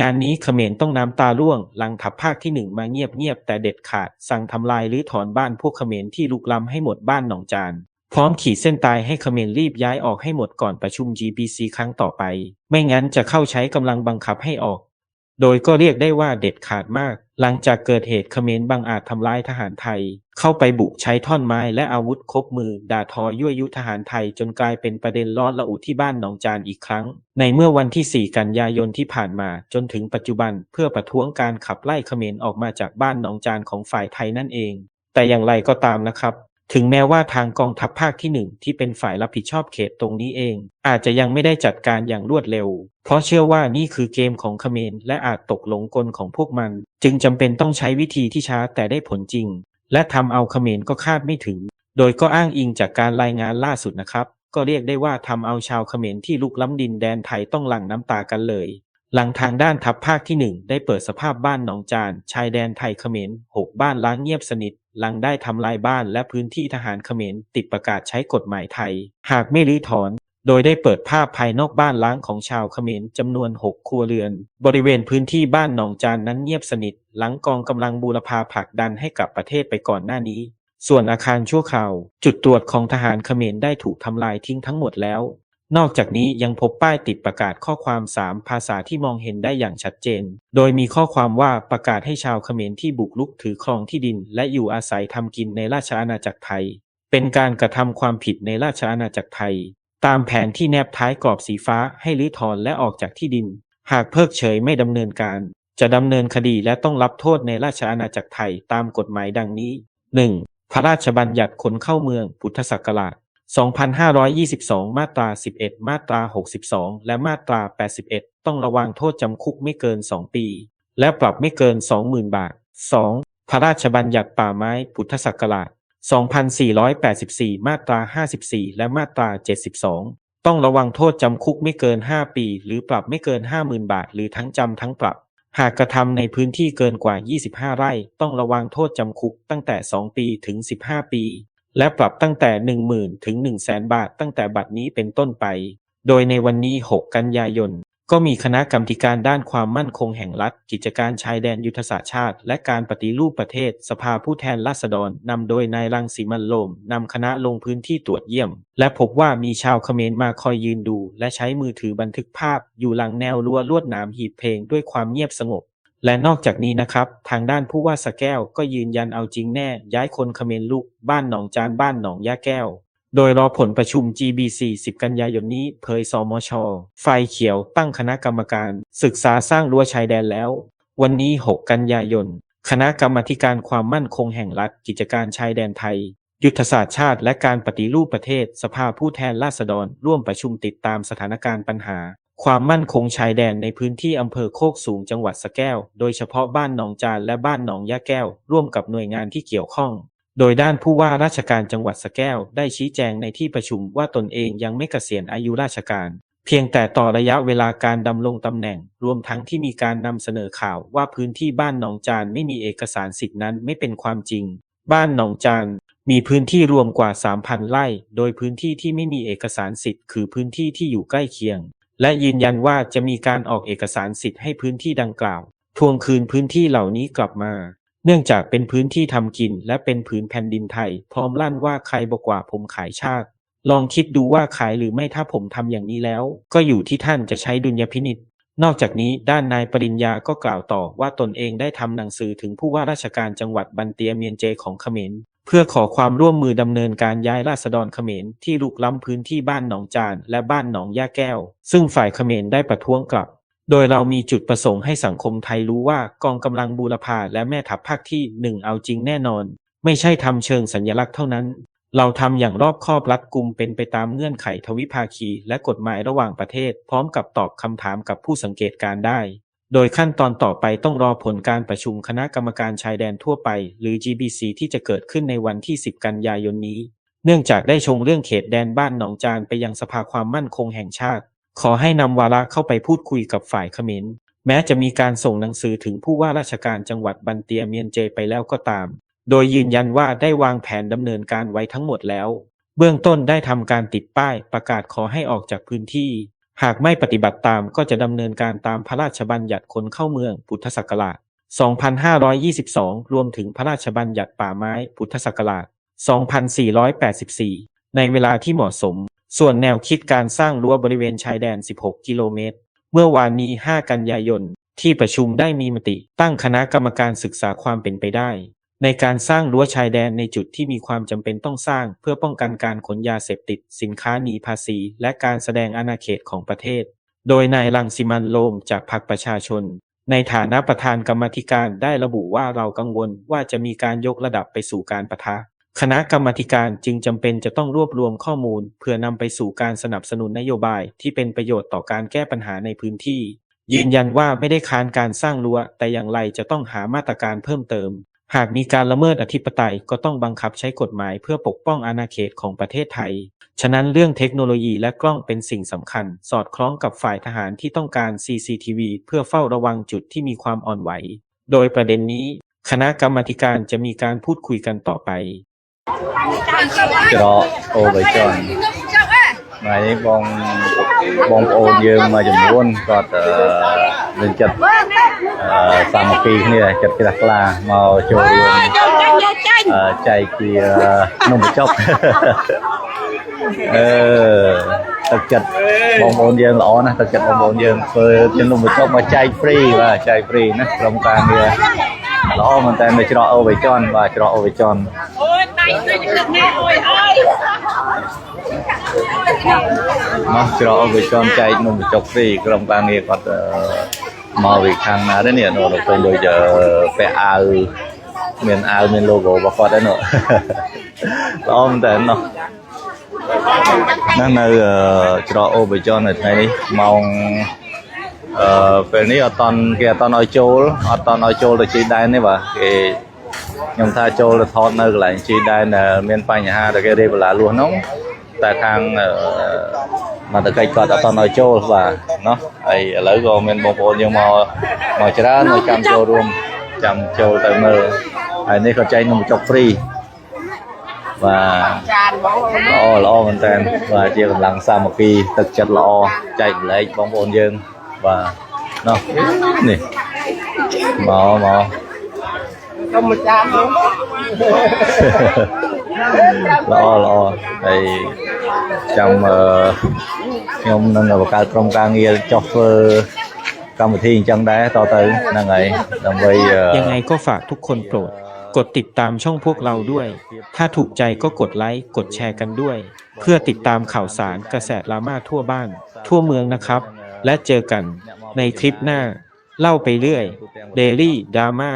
งานนี้เขมรต้องน้ำตาร่วง หลังทัพภาคที่หนึ่งมาเงียบๆแต่เด็ดขาด สั่งทำลายหรือถอนบ้านพวกเขมรที่ลุกล้ำให้หมดบ้านหนองจาน พร้อมขีดเส้นตายให้เขมรรีบย้ายออกให้หมดก่อนประชุม GBC ครั้งต่อไป ไม่งั้นจะเข้าใช้กำลังบังคับให้ออก โดยก็เรียกได้ว่าเด็ดขาดมาก หลังจากเกิดเหตุเขมรบังอาจทำร้ายทหารไทย เข้าไปบุกใช้ท่อนไม้และอาวุธครบมือ ด่าทอยั่วยุทหารไทยจนกลายเป็นประเด็นร้อนระอุที่บ้านหนองจานอีกครั้ง ในเมื่อวันที่ 4 กันยายนที่ผ่านมาจนถึงปัจจุบันเพื่อประท้วงการขับไล่เขมรออกมาจากบ้านหนองจานของฝ่ายไทยนั่นเอง แต่อย่างไรก็ตามนะครับ ถึงแม้ว่าทางกองทัพภาคที่หนึ่งที่เป็นฝ่ายรับผิดชอบเขตตรงนี้เอง อาจจะยังไม่ได้จัดการอย่างรวดเร็ว เพราะเชื่อว่านี่คือเกมของเขมรและอาจตกหลงกลของพวกมัน จึงจำเป็นต้องใช้วิธีที่ช้าแต่ได้ผลจริง และทำเอาเขมรก็คาดไม่ถึง โดยก็อ้างอิงจากการรายงานล่าสุดนะครับ ก็เรียกได้ว่าทำเอาชาวเขมรที่ลุกล้ำดินแดนไทยต้องหลั่งน้ำตากันเลย หลังทางด้านทัพภาคที่หนึ่งได้เปิดสภาพบ้านหนองจานชายแดนไทยเขมรหกบ้านล้างเงียบสนิท หลังได้ทำลายบ้านและพื้นที่ทหารเขมรติดประกาศใช้กฎหมายไทย หากไม่รื้อถอน โดยได้เปิดภาพภายนอกบ้านล้างของชาวเขมรจำนวน 6 ครัวเรือน บริเวณพื้นที่บ้านหนองจานนั้นเงียบสนิท หลังกองกำลังบูรพาผลักดันให้กับประเทศไปก่อนหน้านี้ ส่วนอาคารชั่วคราว จุดตรวจของทหารเขมรได้ถูกทำลายทิ้งทั้งหมดแล้ว นอกจากนี้ยังพบป้ายติดประกาศข้อความ 3 ภาษาที่มองเห็นได้อย่างชัดเจน โดยมีข้อความว่าประกาศให้ชาวเขมรที่บุกรุกถือครองที่ดิน และอยู่อาศัยทำกินในราชอาณาจักรไทย เป็นการกระทำความผิดในราชอาณาจักรไทย ตามแผนที่แนบท้ายกรอบสีฟ้าให้รื้อถอนและออกจากที่ดิน หากเพิกเฉยไม่ดำเนินการ จะดำเนินคดีและต้องรับโทษในราชอาณาจักรไทยตามกฎหมายดังนี้ 1. พระราชบัญญัติคนเข้าเมืองพุทธศักราช 2522 มาตรา 11 มาตรา 62 และมาตรา 81 ต้องระวังโทษจำคุกไม่เกิน 2 ปี และปรับไม่เกิน 20,000 บาท 2. พระราชบัญญัติป่าไม้พุทธศักราช 2484 มาตรา 54 และมาตรา 72 ต้องระวังโทษจำคุกไม่เกิน 5 ปี หรือปรับไม่เกิน 50,000 บาท หรือทั้งจำทั้งปรับ หากกระทำในพื้นที่เกินกว่า 25 ไร่ ต้องระวังโทษจำคุกตั้งแต่ 2 ปีถึง 15 ปี และปรับตั้งแต่ 10,000 ถึง 100,000 บาท ตั้งแต่บัดนี้เป็นต้นไป โดยในวันนี้ 6 กันยายน ก็มีคณะกรรมการด้านความมั่นคงแห่งรัฐ กิจการชายแดนยุทธศาสตร์ชาติ และการปฏิรูปประเทศ สภาผู้แทนราษฎร นำโดยนายรังสีมันโลม นำคณะลงพื้นที่ตรวจเยี่ยม และพบว่ามีชาวเขมรมาคอยยืนดู และใช้มือถือบันทึกภาพ อยู่หลังแนวรั้วลวดหนามหีบเพลงด้วยความเงียบสงบ และนอกจากนี้นะครับ ทางด้านผู้ว่าสะแก้วก็ยืนยันเอาจริงแน่ ย้ายคนเขมรลุกบ้านหนองจานบ้านหนองยาแก้ว โดยรอผลประชุม GBC 10 กันยายนนี้เผยสมช ไฟเขียวตั้งคณะกรรมการ ศึกษาสร้างรั้วชายแดนแล้ว วันนี้ 6 กันยายน คณะกรรมการความมั่นคงแห่งรัฐกิจการชายแดนไทย ยุทธศาสตร์ชาติและการปฏิรูปประเทศ สภาผู้แทนราษฎรร่วมประชุมติดตามสถานการณ์ปัญหา ความมั่นคงชายแดนในพื้นที่อำเภอโคกสูงจังหวัดสะแก้ว โดยเฉพาะบ้านหนองจานและบ้านหนองยาแก้ว ร่วมกับหน่วยงานที่เกี่ยวข้อง โดยด้านผู้ว่าราชการจังหวัดสะแก้ว ได้ชี้แจงในที่ประชุมว่าตนเองยังไม่เกษียณอายุราชการ เพียงแต่ต่อระยะเวลาการดำรงตำแหน่ง รวมทั้งที่มีการนำเสนอข่าวว่าพื้นที่บ้านหนองจานไม่มีเอกสารสิทธินั้นไม่เป็นความจริง บ้านหนองจานมีพื้นที่รวมกว่า 3,000 ไร่ โดยพื้นที่ที่ไม่มีเอกสารสิทธิ์คือพื้นที่ที่อยู่ใกล้เคียง และยืนยันว่าจะมีการออกเอกสารสิทธิ์ให้พื้นที่ดังกล่าว ทวงคืนพื้นที่เหล่านี้กลับมา เนื่องจากเป็นพื้นที่ทำกินและเป็นผืนแผ่นดินไทย พร้อมลั่นว่าใครบอกว่าผมขายชาติ ลองคิดดูว่าขายหรือไม่ถ้าผมทำอย่างนี้แล้ว ก็อยู่ที่ท่านจะใช้ดุลยพินิษนอกจากนี้ด้านนายปริญญาก็กล่าวต่อว่าตนเองได้ทำหนังสือถึงผู้ว่าราชการจังหวัดบันเตียเมียนเจของเขมร เพื่อขอความร่วมมือดำเนินการย้ายราษฎรเขมรที่ลุกล้ำพื้นที่บ้านหนองจานและบ้านหนองย่าแก้ว ซึ่งฝ่ายเขมรได้ประท้วงกลับ โดยเรามีจุดประสงค์ให้สังคมไทยรู้ว่ากองกำลังบูรพาและแม่ทัพภาคที่หนึ่งเอาจริงแน่นอน ไม่ใช่ทำเชิงสัญลักษณ์เท่านั้น เราทำอย่างรอบคอบรัดกุมเป็นไปตามเงื่อนไขทวิภาคี และกฎหมายระหว่างประเทศ พร้อมกับตอบคำถามกับผู้สังเกตการณ์ได้ โดยขั้นตอนต่อไปต้องรอผลการประชุมคณะกรรมการชายแดนทั่วไป หรือ GBC ที่จะเกิดขึ้นในวันที่ 10 กันยายนนี้ เนื่องจากได้ชงเรื่องเขตแดนบ้านหนองจานไปยังสภาความมั่นคงแห่งชาติ ขอให้นำวาระเข้าไปพูดคุยกับฝ่ายเขมรแม้จะมีการส่งหนังสือถึงผู้ว่าราชการจังหวัดบันเตียเมียนเจไปแล้วก็ตาม โดยยืนยันว่าได้วางแผนดำเนินการไว้ทั้งหมดแล้ว เบื้องต้นได้ทำการติดป้ายประกาศขอให้ออกจากพื้นที่ หากไม่ปฏิบัติตามก็จะดำเนินการตามพระราชบัญญัติคนเข้าเมืองพุทธศักราช 2522 รวมถึงพระราชบัญญัติป่าไม้พุทธศักราช 2484 ในเวลาที่เหมาะสม ส่วนแนวคิดการสร้างรั้วบริเวณชายแดน 16 กิโลเมตร เมื่อวานนี้ 5 กันยายน ที่ประชุมได้มีมติตั้งคณะกรรมการศึกษาความเป็นไปได้ ในการสร้างรั้วชายแดนในจุดที่มีความจำเป็นต้องสร้าง เพื่อป้องกันการขนยาเสพติด สินค้าหนีภาษี และการแสดงอาณาเขตของประเทศ โดยนายรังสิมันโรมจากพรรคประชาชน ในฐานะประธานกรรมธิการได้ระบุว่าเรากังวลว่าจะมีการยกระดับไปสู่การปะทะคณะกรรมธิการจึงจำเป็นจะต้องรวบรวมข้อมูล เพื่อนำไปสู่การสนับสนุนนโยบายที่เป็นประโยชน์ต่อการแก้ปัญหาในพื้นที่ ยืนยันว่าไม่ได้ค้านการสร้างรั้ว แต่อย่างไรจะต้องหามาตรการเพิ่มเติม หากมีการละเมิดอธิปไตยก็ต้องบังคับใช้กฎหมายเพื่อปกป้องอาณาเขตของประเทศไทย ฉะนั้นเรื่องเทคโนโลยีและกล้องเป็นสิ่งสำคัญ สอดคล้องกับฝ่ายทหารที่ต้องการ CCTV เพื่อเฝ้าระวังจุดที่มีความอ่อนไหว โดยประเด็นนี้ คณะกรรมการจะมีการพูดคุยกันต่อไปจรอโอไปจอนหมายบองบองโอนเยิมมาจนวนก็เอ่อ នឹងចិត្តអឺសាមគ្គីគ្នាចិត្តជ្រះថ្លាមកចូលរួមអឺចែកជានំបញ្ចុកអឺទឹកចិត្តបងប្អូនយើងល្អណាស់ទឹកចិត្តបងប្អូនយើងធ្វើជានំបញ្ចុកមកចែកហ្វ្រីបាទចែកហ្វ្រីណាក្រុមការងារល្អមែនតើនៅច្រកអូបៃចន់បាទច្រកអូបៃចន់អូយដៃដូចទឹកណែអូយអើយមកច្រកវិជនចែកនំបញ្ចុកហ្វ្រីក្រុមការងារគាត់អឺ មកពីខាងណាដែរនេះនោះឃើញដូចអឺពាក់អាវមានអាវមាន logo របស់គាត់ដែរនោះល្អមែនតើនោះហ្នឹងនៅអឺច្រកអូបិជននៅថ្ងៃនេះម៉ោងអឺពេលនេះអត់តន់គេអត់តន់ឲ្យចូលអត់តន់ឲ្យចូលទៅជីដែនទេបាទគេខ្ញុំថាចូលទៅថតនៅកន្លែងជីដែនដែលមានបញ្ហាដែលគេរៀបបន្លាលួសហ្នឹង តែខាងមកតកិច្ចគាត់អត់តឲ្យចូលបាទណោះហើយឥឡូវក៏មានបងប្អូនយើងមកមកច្រើនមកចាំចូលរួមចាំចូលទៅមើលហើយនេះក៏ចែកនំបញ្ចុកហ្វ្រីបាទចានបងល្អល្អមែនតើបាទជាកម្លាំងសាមគ្គីទឹកចិត្តល្អចែកម្លែកបងប្អូនយើងបាទណោះនេះមកមក កុំមកចានបង ល្អល្អហើយចាំអឺខ្ញុំនឹងបង្កើតក្រុមការងារចុះធ្វើកម្មវិធីអញ្ចឹងដែរតទៅហ្នឹងហើយដើម្បីអឺ ยังไงก็ฝากทุกคนโปรด กดติดตามช่องพวกเราด้วย ถ้าถูกใจก็กดไลค์ กดแชร์กันด้วย เพื่อติดตามข่าวสารกระแสดราม่าทั่วบ้าน ทั่วเมืองนะครับ และเจอกันในคลิปหน้า เล่าไปเรื่อย Daily Drama